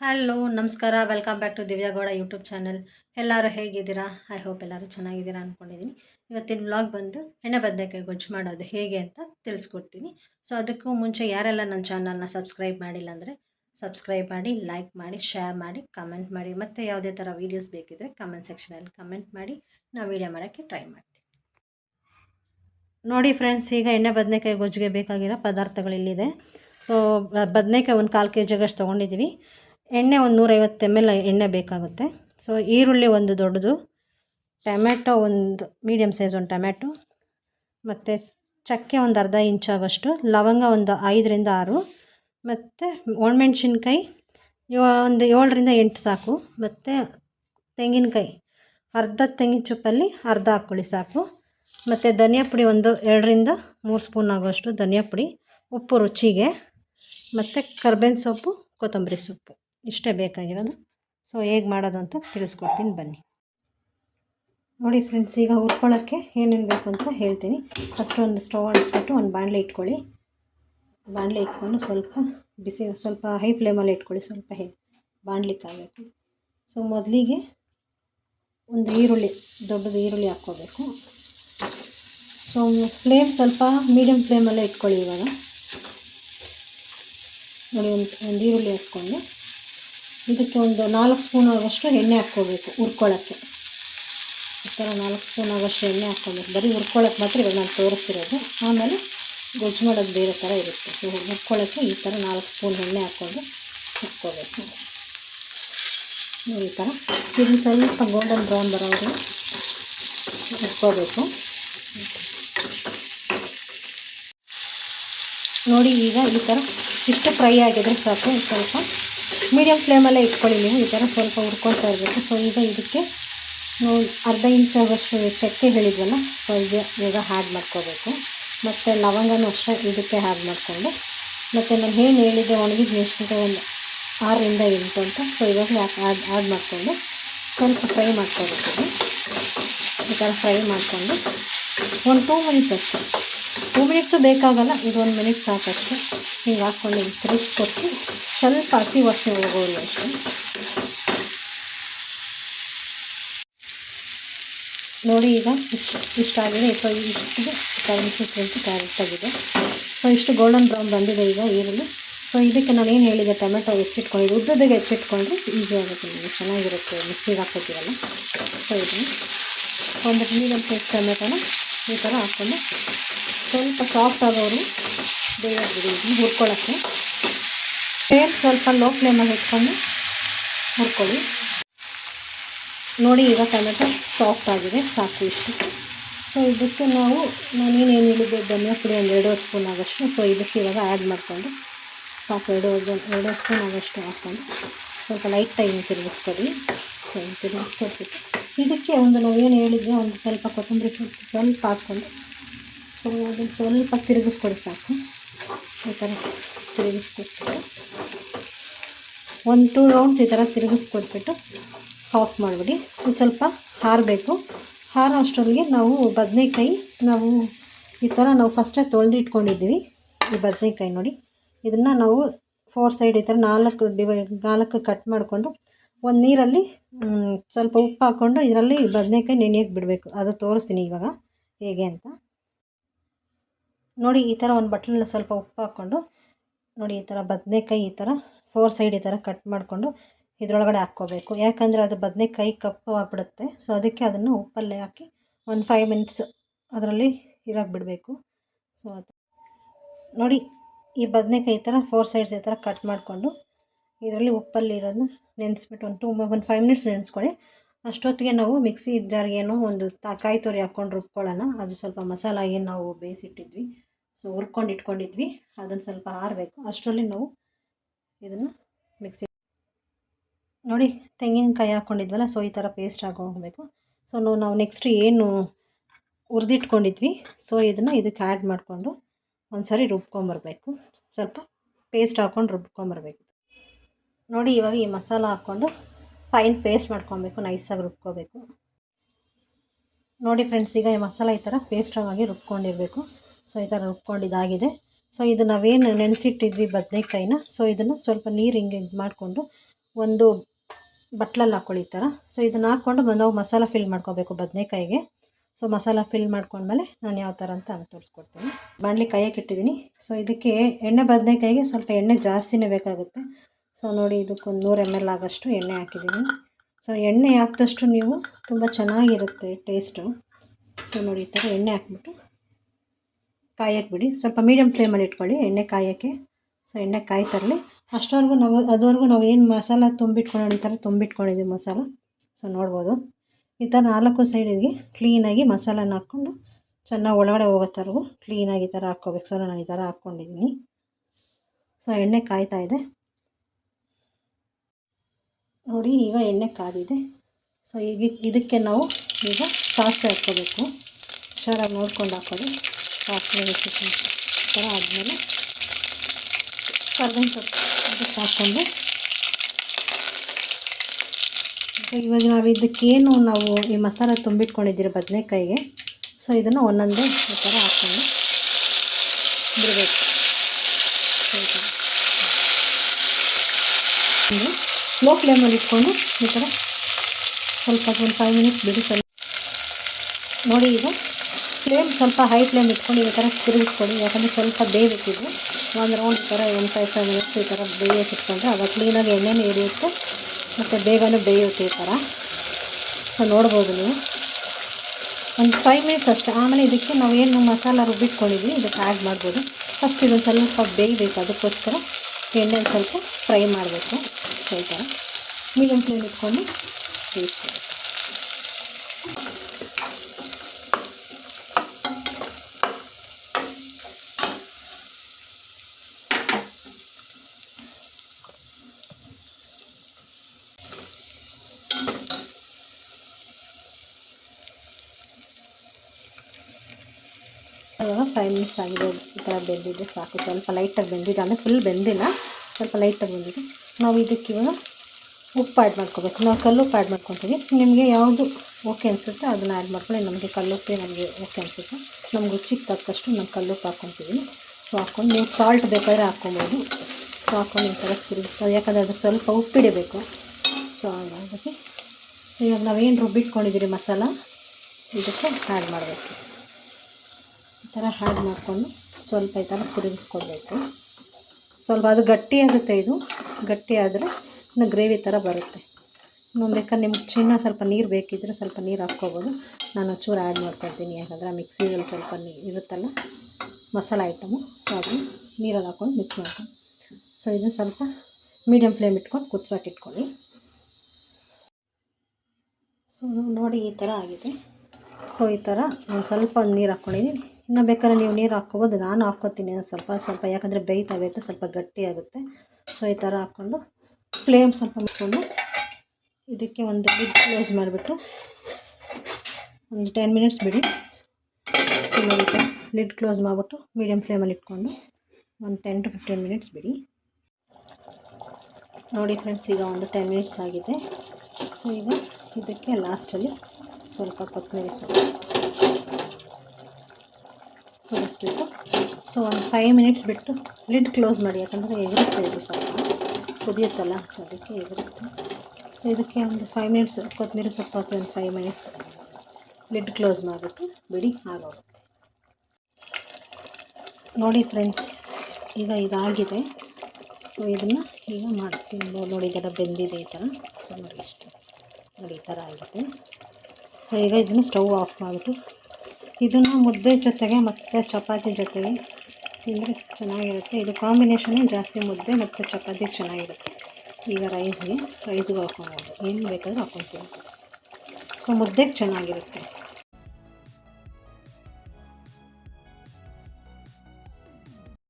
Hello ನಮಸ್ಕಾರ. Welcome back to Divya Gowda YouTube channel ಎಲ್ಲರೂ ಹೇಗಿದ್ದೀರಾ? ಐ ಹೋಪ್ ಎಲ್ಲರೂ ಚೆನ್ನಾಗಿದ್ದೀರಾ ಅಂದ್ಕೊಂಡಿದ್ದೀನಿ ಇವತ್ತಿನ ವ್ಲಾಗ್ ಬಂದು ಎಣ್ಣೆ ಬದನೆಕಾಯಿ ಗೊಜ್ಜು ಮಾಡೋದು ಹೇಗೆ ಅಂತ ತಿಳಿಸ್ಕೊಡ್ತೀನಿ. ಸೊ ಅದಕ್ಕೂ ಮುಂಚೆ ಯಾರೆಲ್ಲ ನನ್ನ ಚಾನಲ್ನ ಸಬ್ಸ್ಕ್ರೈಬ್ ಮಾಡಿಲ್ಲ ಅಂದರೆ ಸಬ್ಸ್ಕ್ರೈಬ್ ಮಾಡಿ ಲೈಕ್ ಮಾಡಿ ಶೇರ್ ಮಾಡಿ ಕಮೆಂಟ್ ಮಾಡಿ, ಮತ್ತು ಯಾವುದೇ ಥರ ವೀಡಿಯೋಸ್ ಬೇಕಿದ್ದರೆ ಕಮೆಂಟ್ ಸೆಕ್ಷನಲ್ಲಿ ಕಮೆಂಟ್ ಮಾಡಿ. ನಾವು ವೀಡಿಯೋ ಮಾಡೋಕ್ಕೆ ಟ್ರೈ ಮಾಡ್ತೀನಿ ನೋಡಿ ಫ್ರೆಂಡ್ಸ್ ಈಗ ಎಣ್ಣೆ ಬದನೆಕಾಯಿ ಗೊಜ್ಜಿಗೆ ಬೇಕಾಗಿರೋ ಪದಾರ್ಥಗಳಿಲ್ಲಿದೆ. ಸೊ ಬದನೆಕಾಯಿ ಒಂದು ಕಾಲು ಕೆ ಜಿಗಷ್ಟು ತೊಗೊಂಡಿದ್ದೀವಿ ಎಣ್ಣೆ ಒಂದು ನೂರೈವತ್ತು ಎಂ ಎಲ್ ಎಣ್ಣೆ ಬೇಕಾಗುತ್ತೆ. ಸೊ ಈರುಳ್ಳಿ ಒಂದು ದೊಡ್ಡದು, ಟೊಮ್ಯಾಟೊ ಒಂದು ಮೀಡಿಯಮ್ ಸೈಜ್ ಒಂದು ಟೊಮ್ಯಾಟೊ, ಮತ್ತು ಚಕ್ಕೆ ಒಂದು ಅರ್ಧ ಇಂಚಾಗಷ್ಟು ಲವಂಗ ಒಂದು ಐದರಿಂದ ಆರು, ಮತ್ತು ಒಣಮೆಣ್ಸಿನ್ಕಾಯಿ ಒಂದು ಏಳರಿಂದ ಎಂಟು ಸಾಕು, ಮತ್ತು ತೆಂಗಿನಕಾಯಿ ಅರ್ಧ ತೆಂಗಿನ ಚುಪ್ಪಲ್ಲಿ ಅರ್ಧ ಹಾಕ್ಕೊಳ್ಳಿ ಸಾಕು, ಮತ್ತು ಧನಿಯಾ ಪುಡಿ ಒಂದು ಎರಡರಿಂದ ಮೂರು ಸ್ಪೂನ್ ಆಗುವಷ್ಟು ಧನಿಯಾ ಪುಡಿ, ಉಪ್ಪು ರುಚಿಗೆ, ಮತ್ತು ಕರ್ಬೇವಿನ ಸೊಪ್ಪು, ಕೊತ್ತಂಬರಿ ಸೊಪ್ಪು. ಇಷ್ಟೇ ಬೇಕಾಗಿರೋದು. ಸೊ ಹೇಗೆ ಮಾಡೋದು ಅಂತ ತಿಳಿಸ್ಕೊಡ್ತೀನಿ ಬನ್ನಿ. ನೋಡಿ ಫ್ರೆಂಡ್ಸ್ ಈಗ ಹುರ್ಕೊಳ್ಳೋಕ್ಕೆ ಏನೇನು ಬೇಕು ಅಂತ ಹೇಳ್ತೀನಿ. ಫಸ್ಟ್ ಒಂದು ಸ್ಟವ್ ಅಂಟಿಸ್ಬಿಟ್ಟು ಒಂದು ಬಾಣಲೆ ಇಟ್ಕೊಳ್ಳಿ. ಬಾಣಲೆ ಇಟ್ಕೊಂಡು ಸ್ವಲ್ಪ ಬಿಸಿ, ಸ್ವಲ್ಪ ಹೈ ಫ್ಲೇಮಲ್ಲಿ ಇಟ್ಕೊಳ್ಳಿ, ಸ್ವಲ್ಪ ಹೇ ಬಾಣಲಿಕ್ಕಾಗಬೇಕು ಸೊ ಮೊದಲಿಗೆ ಒಂದು ಈರುಳ್ಳಿ, ದೊಡ್ಡದು ಈರುಳ್ಳಿ ಹಾಕ್ಕೋಬೇಕು. ಸೊ ಫ್ಲೇಮ್ ಸ್ವಲ್ಪ ಮೀಡಿಯಮ್ ಫ್ಲೇಮಲ್ಲೇ ಇಟ್ಕೊಳ್ಳಿ ಇವಾಗ. ನೋಡಿ ಒಂದು ಒಂದು ಈರುಳ್ಳಿ ಹಾಕ್ಕೊಂಡು. ಇದಕ್ಕೆ ಒಂದು ನಾಲ್ಕು ಸ್ಪೂನ್ ಆಗೋಷ್ಟು ಎಣ್ಣೆ ಹಾಕ್ಕೋಬೇಕು, ಹುರ್ಕೊಳ್ಳೋಕ್ಕೆ. ಈ ಥರ ನಾಲ್ಕು ಸ್ಪೂನ್ ಆಗೋಷ್ಟು ಎಣ್ಣೆ ಹಾಕ್ಕೊಬೇಕು. ಬರೀ ಹುರ್ಕೊಳ್ಳೋಕೆ ಮಾತ್ರ ಇವಾಗ ನಾನು ತೋರಿಸ್ತಿರೋದು. ಆಮೇಲೆ ಗೊಜ್ಜು ಮಾಡೋದು ಬೇರೆ ಥರ ಇರುತ್ತೆ. ಸೊ ಹುರ್ಕೊಳ್ಳೋಕ್ಕೆ ಈ ಥರ ನಾಲ್ಕು ಸ್ಪೂನ್ ಎಣ್ಣೆ ಹಾಕ್ಕೊಂಡು ಹುರ್ಕೋಬೇಕು. ಈ ಥರ. ಇದನ್ನು ಸ್ವಲ್ಪ ಗೋಲ್ಡನ್ ಬ್ರೌನ್ ಬರೋದು ಹುರ್ಕೋಬೇಕು. ನೋಡಿ ಈಗ ಈ ಥರ ಇಷ್ಟು ಫ್ರೈ ಆಗಿದ್ರೆ ಸಾಕು. ಸ್ವಲ್ಪ ಮೀಡಿಯಮ್ ಫ್ಲೇಮಲ್ಲೇ ಇಟ್ಕೊಳ್ಳಿ ನೀವು, ಈ ಥರ ಸ್ವಲ್ಪ ಹುರ್ಕೊಳ್ತಾ ಇರಬೇಕು. ಸೊ ಈಗ ಇದಕ್ಕೆ ನಾವು ಅರ್ಧ ಇಂಚಾಗಷ್ಟು ಚಕ್ಕೆ ಹೇಳಿದ್ವಲ್ಲ ಸೊ ಇದು ಈಗ ಹ್ಯಾಡ್ ಮಾಡ್ಕೋಬೇಕು. ಮತ್ತು ಲವಂಗನೂ ಅಷ್ಟೇ ಇದಕ್ಕೆ ಹ್ಯಾಡ್ ಮಾಡಿಕೊಂಡು. ಮತ್ತು ನಾನು ಏನು ಹೇಳಿದ್ದೆ, ಒಣಗಿದ ಮೆಣಸಿನ್ಕಾಯಿ ಒಂದು ಆರರಿಂದ ಎಂಟು ಅಂತ. ಸೊ ಇವಾಗ ಆ್ಯಡ್ ಆ್ಯಡ್ ಮಾಡಿಕೊಂಡು ಸ್ವಲ್ಪ ಫ್ರೈ ಮಾಡ್ಕೋಬೇಕು. ಈ ಥರ ಫ್ರೈ ಮಾಡಿಕೊಂಡು, ಒಂದು ಟೂ ಮಿನಿಟ್ಸ್ ಅಷ್ಟೇ. ಟೂ ಮಿನಿಟ್ಸು ಬೇಕಾಗಲ್ಲ ಇದು ಒಂದು ಮಿನಿಟ್ ಸಾಕಷ್ಟು. ಹಿಂಗೆ ಹಾಕ್ಕೊಂಡು ತಿರುಗಿಸ್ಕೊಟ್ಟು ಸ್ವಲ್ಪ ಹಸಿ ವಾಸನೆ ಹೋಗೋದು ಅಷ್ಟೇ. ನೋಡಿ ಈಗ ಇಷ್ಟು ಇಷ್ಟಾಗಿದೆ ಸೊ ಇಷ್ಟಿಗೆ ಕನ್ಸಿಸ್ಟೆನ್ಸಿ ಕರೆಕ್ಟಾಗಿದೆ ಸೊ ಇಷ್ಟು ಗೋಲ್ಡನ್ ಬ್ರೌನ್ ಬಂದಿದೆ ಈಗ ಈರುಳ್ಳಿ. ಸೊ ಇದಕ್ಕೆ ನಾನು ಏನು ಹೇಳಿದೆ, ಟೊಮೆಟೊ ಹೆಚ್ಚಿಟ್ಕೊಂಡು ಉದ್ದದಿಗೆ ಹೆಚ್ಚಿಟ್ಕೊಂಡ್ರೆ ಈಸಿ ಆಗುತ್ತೆ ನಿಮಗೆ, ಚೆನ್ನಾಗಿರುತ್ತೆ, ಮಿಕ್ಸಿಗೆ ಹಾಕೋತೀವಲ್ಲ ಸೊ ಇದನ್ನು ಒಂದು ಮೀಡಿಯಮ್ ಸೈಜ್ ಟೊಮೆಟೊನ ಈ ಥರ ಹಾಕ್ಕೊಂಡು ಸ್ವಲ್ಪ ಸಾಫ್ಟ್ ಆಗೋರು ಬೇರೆ ಬಿಡಿ ಹುರ್ಕೊಳ್ಳೋಕ್ಕೆ. ಫ್ಲೇಮ್ ಸ್ವಲ್ಪ ಲೋ ಫ್ಲೇಮಲ್ಲಿ ಇಟ್ಕೊಂಡು ಹುರ್ಕೊಳ್ಳಿ. ನೋಡಿ, ಈಗ ಟೊಮೆಟೊ ಸಾಫ್ಟ್ ಆಗಿದೆ, ಸಾಕು ಇಷ್ಟು. ಸೊ ಇದಕ್ಕೆ ನಾವು ನಾನೇನೇನು ಹೇಳಿದ್ದೆ ಧನಿಯಾ ಪುಡಿ ಒಂದು ಎರಡು ಸ್ಪೂನ್ ಆಗೋಷ್ಟು. ಸೊ ಇದಕ್ಕೆ ಇವಾಗ ಆ್ಯಡ್ ಮಾಡಿಕೊಂಡು, ಸಾಕು ಎರಡು ಎರಡು ಸ್ಪೂನ್ ಆಗೋಷ್ಟು ಹಾಕ್ಕೊಂಡು ಸ್ವಲ್ಪ ಲೈಟ್ ಟೈಮ್ ತಿರುಗಿಸ್ಕೊಳ್ಳಿ. ಸೊ ತಿರುಗಿಸ್ಕೊಟ್ಬಿಟ್ಟು ಇದಕ್ಕೆ ಒಂದು ನಾವು ಏನು ಹೇಳಿದ್ವಿ, ಒಂದು ಸ್ವಲ್ಪ ಕೊತ್ತಂಬರಿ ಸೊಪ್ಪು ಸ್ವಲ್ಪ ಹಾಕ್ಕೊಂಡು ಸೊ ಅದನ್ನು ಸ್ವಲ್ಪ ತಿರುಗಿಸ್ಕೊಡಿ ಸಾಕು. ಈ ಥರ ತಿರುಗಿಸ್ಕೊಟ್ಬಿಟ್ಟು ಒಂದು ಟೂ ರೌಂಡ್ಸ್ ಈ ಥರ ತಿರುಗಿಸ್ಕೊಟ್ಬಿಟ್ಟು ಆಫ್ ಮಾಡಿಬಿಡಿ. ಒಂದು ಸ್ವಲ್ಪ ಹಾರಬೇಕು. ಹಾರೋ ಅಷ್ಟೊಂದಿಗೆ ನಾವು ಬದನೆಕಾಯಿ ನಾವು ಈ ಥರ ನಾವು ಫಸ್ಟೇ ತೊಳೆದಿಟ್ಕೊಂಡಿದ್ದೀವಿ. ಈ ಬದನೆಕಾಯಿ ನೋಡಿ. ಇದನ್ನು ನಾವು ಫೋರ್ ಸೈಡ್ ಈ ಥರ ನಾಲ್ಕು ಡಿವೈ ನಾಲ್ಕು ಕಟ್ ಮಾಡಿಕೊಂಡು ಒಂದು ನೀರಲ್ಲಿ ಸ್ವಲ್ಪ ಉಪ್ಪು ಹಾಕ್ಕೊಂಡು ಇದರಲ್ಲಿ ಬದನೆಕಾಯಿ ನೆನೆಯೋಕ್ಕೆ ಬಿಡಬೇಕು. ಅದು ತೋರಿಸ್ತೀನಿ ಇವಾಗ ಹೇಗೆ ಅಂತ. ನೋಡಿ ಈ ಥರ ಒಂದು ಬಟ್ಲಲ್ಲಿ ಸ್ವಲ್ಪ ಉಪ್ಪು ಹಾಕ್ಕೊಂಡು, ನೋಡಿ ಈ ಥರ ಬದನೆಕಾಯಿ ಈ ಥರ ಫೋರ್ ಸೈಡ್ ಈ ಥರ ಕಟ್ ಮಾಡಿಕೊಂಡು ಇದರೊಳಗಡೆ ಹಾಕ್ಕೋಬೇಕು. ಯಾಕಂದರೆ ಅದು ಬದನೆಕಾಯಿ ಕಪ್ಪು ಆಗ್ಬಿಡುತ್ತೆ, ಸೊ ಅದಕ್ಕೆ ಅದನ್ನು ಉಪ್ಪಲ್ಲೇ ಹಾಕಿ ಒಂದು ಫೈವ್ ಮಿನಿಟ್ಸ್ ಅದರಲ್ಲಿ ಇರಕ್ಕೆ ಬಿಡಬೇಕು ಸೊ ಅದು ನೋಡಿ ಈ ಬದನೆಕಾಯಿ ಈ ಥರ ಫೋರ್ ಸೈಡ್ಸ್ ಈ ಥರ ಕಟ್ ಮಾಡಿಕೊಂಡು ಇದರಲ್ಲಿ ಉಪ್ಪಲ್ಲಿ ಇರೋದನ್ನ ನೆನೆಸ್ಬಿಟ್ಟು ಒಂದು ಟೂ ಒಂದು ಫೈವ್ ಮಿನಿಟ್ಸ್ ನೆನೆಸ್ಕೊಳ್ಳಿ. ಅಷ್ಟೊತ್ತಿಗೆ ನಾವು ಮಿಕ್ಸಿ ಜಾರಿಗೆ ಏನೋ ಒಂದು ತಾ ಕಾಯಿ ತುರಿ ಹಾಕ್ಕೊಂಡು ರುಬ್ಕೊಳ್ಳೋಣ. ಅದು ಸ್ವಲ್ಪ ಮಸಾಲಾಗಿ ನಾವು ಬೇಯಿಸಿಟ್ಟಿದ್ವಿ. ಸೊ ಹುರ್ಕೊಂಡು ಇಟ್ಕೊಂಡಿದ್ವಿ. ಅದನ್ನು ಸ್ವಲ್ಪ ಆರಬೇಕು. ಅಷ್ಟರಲ್ಲಿ ನಾವು ಇದನ್ನು ಮಿಕ್ಸಿ ನೋಡಿ ತೆಂಗಿನಕಾಯಿ ಹಾಕ್ಕೊಂಡಿದ್ವಲ್ಲ ಸೊ ಈ ಥರ ಪೇಸ್ಟ್ ಹೋಗಬೇಕು. ಸೊ ನಾವು ನೆಕ್ಸ್ಟ್ ಏನು ಹುರಿದಿಟ್ಕೊಂಡಿದ್ವಿ, ಸೊ ಇದನ್ನು ಇದಕ್ಕೆ ಆ್ಯಡ್ ಮಾಡಿಕೊಂಡು ಒಂದು ಸರಿ ರುಬ್ಕೊಂಬರ್ಬೇಕು. ಸ್ವಲ್ಪ ಪೇಸ್ಟ್ ಹಾಕ್ಕೊಂಡು ರುಬ್ಕೊಂಬರ್ಬೇಕು. ನೋಡಿ ಇವಾಗ ಈ ಮಸಾಲ ಹಾಕ್ಕೊಂಡು ಫೈನ್ ಪೇಸ್ಟ್ ಮಾಡ್ಕೊಬೇಕು ನೈಸಾಗಿ ರುಬ್ಕೋಬೇಕು. ನೋಡಿ ಫ್ರೆಂಡ್ಸ್ ಈಗ ಈ ಮಸಾಲ ಈ ಥರ ಪೇಸ್ಟಾಗಿ ರುಬ್ಕೊಂಡಿರಬೇಕು. ಸೊ ಈ ಥರ ರುಬ್ಕೊಂಡಿದ್ದಾಗಿದೆ. ಸೊ ಇದು ನಾವೇನು ನೆನೆಸಿಟ್ಟಿದ್ವಿ ಬದನೆಕಾಯಿನ, ಸೊ ಇದನ್ನು ಸ್ವಲ್ಪ ನೀರು ಹಿಂಗೆ ಇದು ಮಾಡಿಕೊಂಡು ಒಂದು ಬಟ್ಲಲ್ಲಿ ಹಾಕ್ಕೊಳ್ಳಿ ಈ ಥರ. ಸೊ ಇದನ್ನು ಹಾಕ್ಕೊಂಡು ನಾವು ಮಸಾಲ ಫಿಲ್ ಮಾಡ್ಕೋಬೇಕು ಬದನೆಕಾಯಿಗೆ. ಸೊ ಮಸಾಲ ಫಿಲ್ ಮಾಡ್ಕೊಂಡ್ಮೇಲೆ ನಾನು ಯಾವ ಥರ ಅಂತ ತೋರಿಸ್ಕೊಡ್ತೀನಿ. ಬಾಣಲಿ ಕಾಯಕ್ಕೆ ಇಟ್ಟಿದ್ದೀನಿ ಸೊ ಇದಕ್ಕೆ ಎಣ್ಣೆ, ಬದನೆಕಾಯಿಗೆ ಸ್ವಲ್ಪ ಎಣ್ಣೆ ಜಾಸ್ತಿನೇ ಬೇಕಾಗುತ್ತೆ. ಸೊ ನೋಡಿ ಇದಕ್ಕೊಂದು ನೂರು ಎಂ ಎಲ್ ಆಗೋಷ್ಟು ಎಣ್ಣೆ ಹಾಕಿದ್ದೀನಿ. ಸೊ ಎಣ್ಣೆ ಹಾಕಿದಷ್ಟು ನೀವು ತುಂಬ ಚೆನ್ನಾಗಿರುತ್ತೆ ಟೇಸ್ಟು ಸೊ ನೋಡಿ ಈ ಥರ ಎಣ್ಣೆ ಹಾಕ್ಬಿಟ್ಟು ಕಾಯಕ್ಕೆ ಬಿಡಿ ಸ್ವಲ್ಪ ಮೀಡಿಯಮ್ ಫ್ಲೇಮಲ್ಲಿ ಇಟ್ಕೊಳ್ಳಿ, ಎಣ್ಣೆ ಕಾಯೋಕ್ಕೆ. ಸೊ ಎಣ್ಣೆ ಕಾಯ್ತರಲಿ ಅಷ್ಟವರೆಗೂ ನಾವು, ಅದುವರೆಗೂ ನಾವು ಏನು ಮಸಾಲ ತುಂಬಿಟ್ಕೊಂಡು ಈ ಥರ ತುಂಬಿಟ್ಕೊಂಡಿದ್ದೀವಿ ಮಸಾಲ. ಸೊ ನೋಡ್ಬೋದು. ಈ ಥರ ನಾಲ್ಕು ಸೈಡಿಗೆ ಕ್ಲೀನಾಗಿ ಮಸಾಲನ ಹಾಕ್ಕೊಂಡು ಚೆನ್ನಾಗಿ ಒಳಗಡೆ ಹೋಗೋ ಥರಗೂ ಕ್ಲೀನಾಗಿ ಈ ಥರ ಹಾಕ್ಕೋಬೇಕು. ಸೊ ನಾನು ಈ ಥರ ಹಾಕ್ಕೊಂಡಿದ್ದೀನಿ. ಸೊ ಎಣ್ಣೆ ಕಾಯ್ತಾ ಇದೆ. ನೋಡಿ, ಈಗ ಎಣ್ಣೆ ಕಾದಿದೆ. ಸೊ ಈಗ ಇದಕ್ಕೆ ನಾವು ಈಗ ಸಾಸಿವೆ ಹಾಕ್ಕೋಬೇಕು. ಹುಷಾರಾಗಿ ನೋಡ್ಕೊಂಡು ಹಾಕೋದು. ಸಾಸಿವೆ ರೆಸಿಪಿ ಈ ಥರ ಆದಮೇಲೆ ಕರ್ಬೇವಿನ ಸೊಪ್ಪು ಅದಕ್ಕೆ ಹಾಕ್ಕೊಂಡು ಇವಾಗ ನಾವು ಇದಕ್ಕೇನು ನಾವು ಈ ಮಸಾಲ ತುಂಬಿಟ್ಕೊಂಡಿದ್ದೀರಿ ಬದನೆಕಾಯಿಗೆ. ಸೊ ಇದನ್ನು ಒಂದೊಂದೇ ಈ ಥರ ಹಾಕ್ಕೊಂಡು ಬಿಡಬೇಕು. ಲೋ ಫ್ಲೇಮಲ್ಲಿ ಇಟ್ಕೊಂಡು ಈ ಥರ ಸ್ವಲ್ಪ ಒಂದು ಫೈವ್ ಮಿನಿಟ್ಸ್ ಬಿಡಿ ಸ್ವಲ್ಪ. ನೋಡಿ ಈಗ ಫ್ಲೇಮ್ ಸ್ವಲ್ಪ ಹೈ ಫ್ಲೇಮ್ ಇಟ್ಕೊಂಡು ಈ ಥರ ತಿರುಗಿಸ್ಕೊಡಿ ಯಾಕಂದರೆ ಸ್ವಲ್ಪ ಬೇಯಬೇಕಿದೆ ಒಂದು ರೌಂಡ್ ಈ ಥರ ಒಂದು ಫೈವ್ ಫೈವ್ ಮಿನಿಟ್ಸ್ ಈ ಥರ ಬೇಯಕ್ಕೆ ಇಟ್ಕೊಂಡ್ರೆ ಅದು ಕ್ಲೀನಾಗಿ ಎಣ್ಣೆನೂ ಹಿಡಿಯುತ್ತೆ ಮತ್ತು ಬೇಗನೂ ಬೇಯುತ್ತೆ ಈ ಥರ ಸೊ, ನೋಡ್ಬೋದು ನೀವು. ಒಂದು ಫೈವ್ ಮಿನಿಟ್ಸ್ ಅಷ್ಟೇ. ಆಮೇಲೆ ಇದಕ್ಕೆ ನಾವು ಏನು ಮಸಾಲ ರುಬ್ಬಿಟ್ಕೊಂಡಿದ್ವಿ ಇದಕ್ಕೆ ಆ್ಯಡ್ ಮಾಡ್ಬೋದು. ಫಸ್ಟ್ ಇದೊಂದು ಸ್ವಲ್ಪ ಬೇಯಬೇಕು ಅದಕ್ಕೋಸ್ಕರ ಎಣ್ಣೆ ಸ್ವಲ್ಪ ಫ್ರೈ ಮಾಡಬೇಕು. ಈ ಥರ ಮೀಡಿಯಮ್ ಫ್ಲೇಮ್ ಇಟ್ಕೊಂಡು ಬೇಯಿಸ್ಬೇಕು ಇವಾಗ ಫೈವ್ ಮಿನಿಟ್ಸ್ ಆಗಿದೆ. ಈ ಥರ ಬೆಂದಿದೆ, ಸಾಕು. ಸ್ವಲ್ಪ ಲೈಟಾಗಿ ಬೆಂದಿದೆ. ಅಂದರೆ ಫುಲ್ ಬೆಂದಿಲ್ಲ. ಸ್ವಲ್ಪ ಲೈಟಾಗಿ ಬೆಂದಿದೆ. ನಾವು ಇದಕ್ಕೆ ಇವಾಗ ಉಪ್ಪು ಆ್ಯಡ್ ಮಾಡ್ಕೋಬೇಕು. ನಾವು ಕಲ್ಲುಪ್ಪು ಆ್ಯಡ್ ಮಾಡ್ಕೊತೀವಿ. ನಿಮಗೆ ಯಾವುದು ಓಕೆ ಅನಿಸುತ್ತೆ ಅದನ್ನು ಆ್ಯಡ್ ಮಾಡ್ಕೊಳ್ಳಿ. ನಮಗೆ ಕಲ್ಲುಪ್ಪೆ ನಮಗೆ ಓಕೆ ಅನಿಸುತ್ತೆ. ನಮ್ಗೆ ರುಚಿಗೆ ತಕ್ಕಷ್ಟು ನಾವು ಕಲ್ಲುಪ್ಪು ಹಾಕ್ಕೊತೀವಿ ಸೊ ಹಾಕ್ಕೊಂಡು ನೀವು ಸಾಲ್ಟ್ ಬೇಕಾದ್ರೆ ಹಾಕ್ಕೊಬೋದು ಸೊ ಹಾಕ್ಕೊಂಡು ಈ ಥರ ತಿರುಗಿಸ್ತಾರೆ ಯಾಕಂದರೆ ಅದಕ್ಕೆ ಸ್ವಲ್ಪ ಉಪ್ಪಿಡಬೇಕು. ಸೊ ಹಾಗಾಗಿ ಸೊ ಇವಾಗ ನಾವೇನು ರುಬ್ಬಿಟ್ಕೊಂಡಿದ್ದೀರಿ ಮಸಾಲ? ಇದಕ್ಕೆ ಆ್ಯಡ್ ಮಾಡಬೇಕು. ಈ ಥರ ಹ್ಯಾಡ್ ಮಾಡಿಕೊಂಡು ಸ್ವಲ್ಪ ಈ ಥರ ಕುದಿಸ್ಕೊಳ್ಬೇಕು ಸ್ವಲ್ಪ ಅದು ಗಟ್ಟಿ ಆಗುತ್ತೆ ಇದು. ಗಟ್ಟಿ ಆದರೆ ಇನ್ನು ಗ್ರೇವಿ ಥರ ಬರುತ್ತೆ. ಇನ್ನೊಂದು ಬೇಕಾದ್ರೆ ನಿಮ್ಗೆ ಚಿನ್ನ ಸ್ವಲ್ಪ ನೀರು ಬೇಕಿದ್ದರೆ ಸ್ವಲ್ಪ ನೀರು ಹಾಕ್ಕೋಬೋದು. ನಾನು ಚೂರು ಆ್ಯಡ್ ಮಾಡ್ಕೊಳ್ತೀನಿ ಯಾಕಂದರೆ ಮಿಕ್ಸಿಯಲ್ಲಿ ಸ್ವಲ್ಪ ನೀರು ಇರುತ್ತಲ್ಲ ಮಸಾಲೆ ಐಟಮು. ಸೊ ಅದನ್ನು ನೀರಲ್ಲಿ ಹಾಕ್ಕೊಂಡು ಮಿಕ್ಸ್ ಮಾಡ್ಕೊಂಡು. ಸೊ ಇದನ್ನು ಸ್ವಲ್ಪ ಮೀಡಿಯಮ್ ಫ್ಲೇಮ್ ಇಟ್ಕೊಂಡು ಕುದ್ಸೋಕೆ ಸೊ ನೋಡಿ ಈ ಥರ ಆಗಿದೆ. ಸೊ ಈ ಥರ ಒಂದು ಸ್ವಲ್ಪ ನೀರು ಹಾಕ್ಕೊಂಡಿದ್ದೀನಿ. ಇನ್ನು ಬೇಕಾದ್ರೆ ನೀವು ನೀರು ಹಾಕ್ಕೋಬೋದು. ನಾನು ಹಾಕ್ಕೋತೀನಿ ಸ್ವಲ್ಪ ಸ್ವಲ್ಪ ಯಾಕಂದರೆ ಬೇಯ್ತಾ ಅಂತ ಸ್ವಲ್ಪ ಗಟ್ಟಿ ಆಗುತ್ತೆ. ಸೊ ಈ ಥರ ಹಾಕ್ಕೊಂಡು ಫ್ಲೇಮ್ ಸ್ವಲ್ಪ ಮುಟ್ಕೊಂಡು ಇದಕ್ಕೆ ಒಂದು ಲಿಡ್ ಕ್ಲೋಸ್ ಮಾಡಿಬಿಟ್ಟು ಒಂದು ಟೆನ್ ಮಿನಿಟ್ಸ್ ಬಿಡಿ. ಸೊ ಲಿಡ್ ಕ್ಲೋಸ್ ಮಾಡಿಬಿಟ್ಟು ಮೀಡಿಯಮ್ ಫ್ಲೇಮಲ್ಲಿ ಇಟ್ಕೊಂಡು ಒಂದು ಟೆನ್ ಟು ಫಿಫ್ಟೀನ್ ಮಿನಿಟ್ಸ್ ಬಿಡಿ. ನೋಡಿ ಫ್ರೆಂಡ್ಸ್ ಈಗ ಒಂದು ಟೆನ್ ಮಿನಿಟ್ಸ್ ಆಗಿದೆ. ಸೊ ಈಗ ಇದಕ್ಕೆ ಲಾಸ್ಟಲ್ಲಿ ಸ್ವಲ್ಪ ಕೊತ್ತಂಬರಿ ಸೊಪ್ಪು. ತೋರಿಸ್ಬಿಟ್ಟು ಸೊ ಒಂದು ಫೈವ್ ಮಿನಿಟ್ಸ್ ಬಿಟ್ಟು ಲಿಡ್ ಕ್ಲೋಸ್ ಮಾಡಿ, ಯಾಕಂದರೆ ಎಗರುತ್ತೆ ಇದು ಸ್ವಲ್ಪ. ಕುದಿಯುತ್ತಲ್ಲ ಸೊ ಅದಕ್ಕೆ ಎಗರುತ್ತೆ. ಸೊ ಇದಕ್ಕೆ ಒಂದು ಫೈವ್ ಮಿನಿಟ್ಸ್ ಕೊತ್ತಂಬರಿ ಸೊಪ್ಪು ಹಾಕಿ ಒಂದು ಫೈವ್ ಮಿನಿಟ್ಸ್ ಲಿಡ್ ಕ್ಲೋಸ್ ಮಾಡಿಬಿಟ್ಟು ಬಿಡಿ, ಆಗೋಗುತ್ತೆ. ನೋಡಿ ಫ್ರೆಂಡ್ಸ್ ಈಗ ಇದಾಗಿದೆ. ಸೊ ಇದನ್ನು ಈಗ ಮಾಡ್ತೀನಿ. ನೋಡಿ, ಇದೆಲ್ಲ ಬೆಂದಿದೆ ಈ ಥರ ಸೊ ನೋಡಿ, ಇಷ್ಟು. ನೋಡಿ, ಈ ಥರ ಆಗಿದೆ ಸೊ ಈಗ ಇದನ್ನು ಸ್ಟವ್ ಆಫ್ ಮಾಡಿಬಿಟ್ಟು ಇದನ್ನು ಮುದ್ದೆ ಜೊತೆಗೆ ಮತ್ತು ಚಪಾತಿ ಜೊತೆಗೆ ತಿಂದರೆ ಚೆನ್ನಾಗಿರುತ್ತೆ. ಇದು ಕಾಂಬಿನೇಷನ್ನೇ ಜಾಸ್ತಿ ಮುದ್ದೆ ಮತ್ತು ಚಪಾತಿ ಚೆನ್ನಾಗಿರುತ್ತೆ. ಈಗ ರೈಸ್ಗೆ ರೈಸ್ಗೆ ಹಾಕ್ಕೊಬೋದು. ಏನು ಬೇಕಾದರೂ ಹಾಕ್ಕೊತೀವಿ ಸೊ ಮುದ್ದೆಗೆ ಚೆನ್ನಾಗಿರುತ್ತೆ.